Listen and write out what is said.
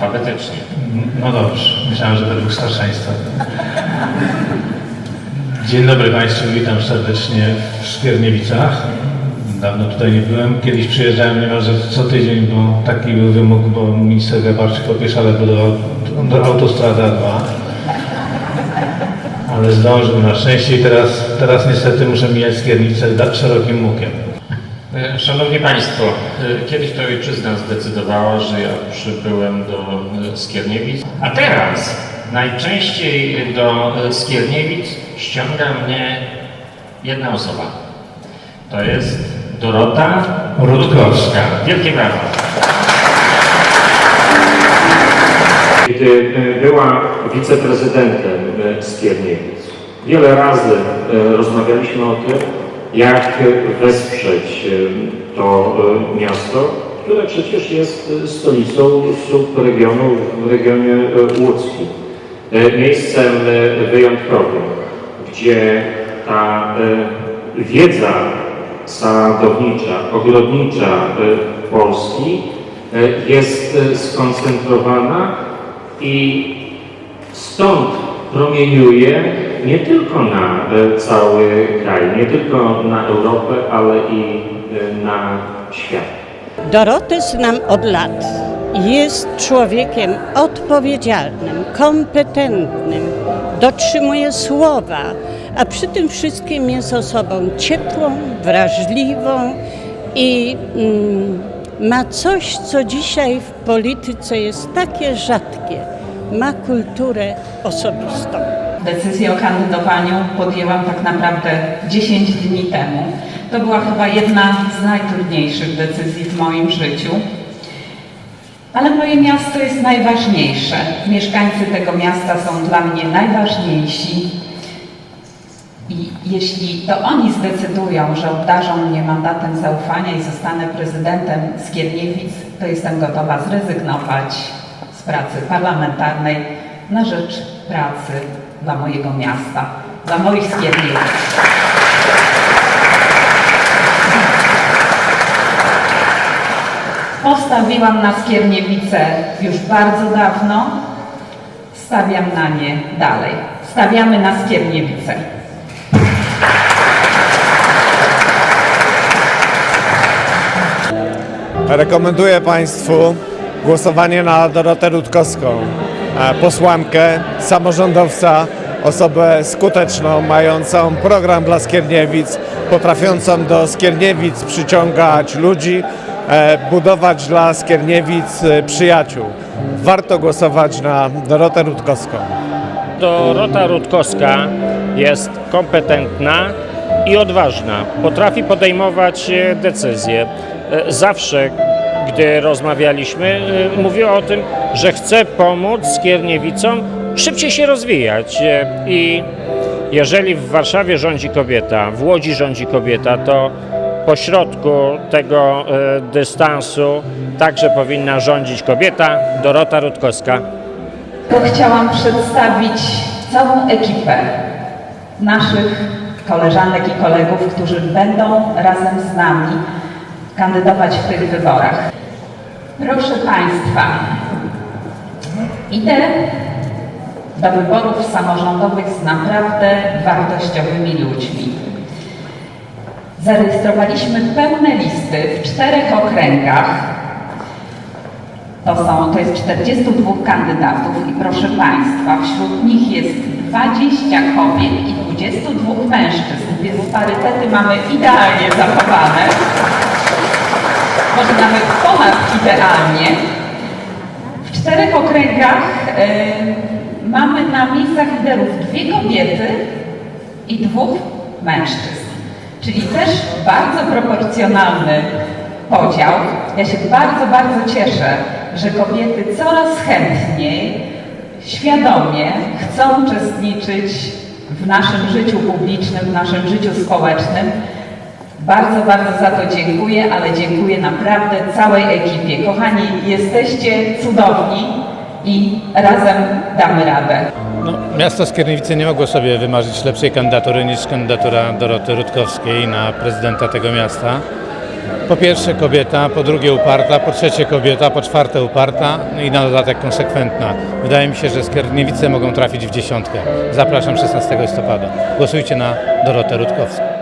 alfabetycznie. No dobrze, myślałem, że według starszeństwa. Dzień dobry Państwu, witam serdecznie w Skierniewicach. Dawno tutaj nie byłem. Kiedyś przyjeżdżałem niemalże co tydzień, bo taki był wymóg, bo minister Grabarczyk po Pieszale budował autostradę 2. Ale zdążył na szczęście i teraz, teraz niestety muszę mijać Skiernicę szerokim łukiem. E, Szanowni Państwo, e, kiedyś to ojczyzna zdecydowała, że ja przybyłem do e, Skierniewic, a teraz najczęściej do Skierniewic ściąga mnie jedna osoba. To jest Dorota Rutkowska. Wielkie brawa. Kiedy była wiceprezydentem Skierniewic, wiele razy rozmawialiśmy o tym, jak wesprzeć to e, miasto, które przecież jest e, stolicą subregionu w regionie e, łódzkim. Miejscem wyjątkowym, gdzie ta wiedza sadownicza, ogrodnicza Polski jest skoncentrowana i stąd promieniuje nie tylko na e, cały kraj, nie tylko na Europę, ale i e, na świat. Dorotę znam od lat. Jest człowiekiem odpowiedzialnym, kompetentnym, dotrzymuje słowa, a przy tym wszystkim jest osobą ciepłą, wrażliwą i mm, ma coś, co dzisiaj w polityce jest takie rzadkie. Ma kulturę osobistą. Decyzję o kandydowaniu podjęłam tak naprawdę 10 dni temu. To była chyba jedna z najtrudniejszych decyzji w moim życiu. Ale moje miasto jest najważniejsze. Mieszkańcy tego miasta są dla mnie najważniejsi. I jeśli to oni zdecydują, że obdarzą mnie mandatem zaufania i zostanę prezydentem Skierniewic, to jestem gotowa zrezygnować z pracy parlamentarnej na rzecz pracy dla mojego miasta, dla moich Skierniewic. Postawiłam na Skierniewice już bardzo dawno, stawiam na nie dalej. Stawiamy na Skierniewice. Rekomenduję Państwu głosowanie na Dorotę Rutkowską, posłankę, samorządowca, osobę skuteczną, mającą program dla Skierniewic, potrafiącą do Skierniewic przyciągać ludzi, e, budować dla Skierniewic e, przyjaciół. Warto głosować na Dorotę Rutkowską. Dorota Rutkowska jest kompetentna i odważna. Potrafi podejmować e, decyzje. Zawsze, gdy rozmawialiśmy, e, mówiła o tym, że chce pomóc Skierniewicom szybciej się rozwijać. E, I jeżeli w Warszawie rządzi kobieta, w Łodzi rządzi kobieta, to pośrodku tego e, dystansu także powinna rządzić kobieta, Dorota Rutkowska. Chciałam przedstawić całą ekipę naszych koleżanek i kolegów, którzy będą razem z nami kandydować w tych wyborach. Proszę Państwa, idę do wyborów samorządowych z naprawdę wartościowymi ludźmi. Zarejestrowaliśmy pełne listy w czterech okręgach to są, to jest 42 kandydatów i proszę Państwa, wśród nich jest 20 kobiet i 22 mężczyzn, więc parytety mamy idealnie zachowane. Może nawet ponad idealnie. W czterech okręgach y, mamy na miejscach liderów dwie kobiety i dwóch mężczyzn. Czyli też bardzo proporcjonalny podział. Ja się bardzo, bardzo cieszę, że kobiety coraz chętniej, świadomie chcą uczestniczyć w naszym życiu publicznym, w naszym życiu społecznym. Bardzo, bardzo za to dziękuję, ale dziękuję naprawdę całej ekipie. Kochani, jesteście cudowni i razem damy radę. No, miasto Skierniewice nie mogło sobie wymarzyć lepszej kandydatury niż kandydatura Doroty Rutkowskiej na prezydenta tego miasta. Po pierwsze kobieta, po drugie uparta, po trzecie kobieta, po czwarte uparta no i na dodatek konsekwentna. Wydaje mi się, że Skierniewice mogą trafić w dziesiątkę. Zapraszam 16 listopada. Głosujcie na Dorotę Rutkowską.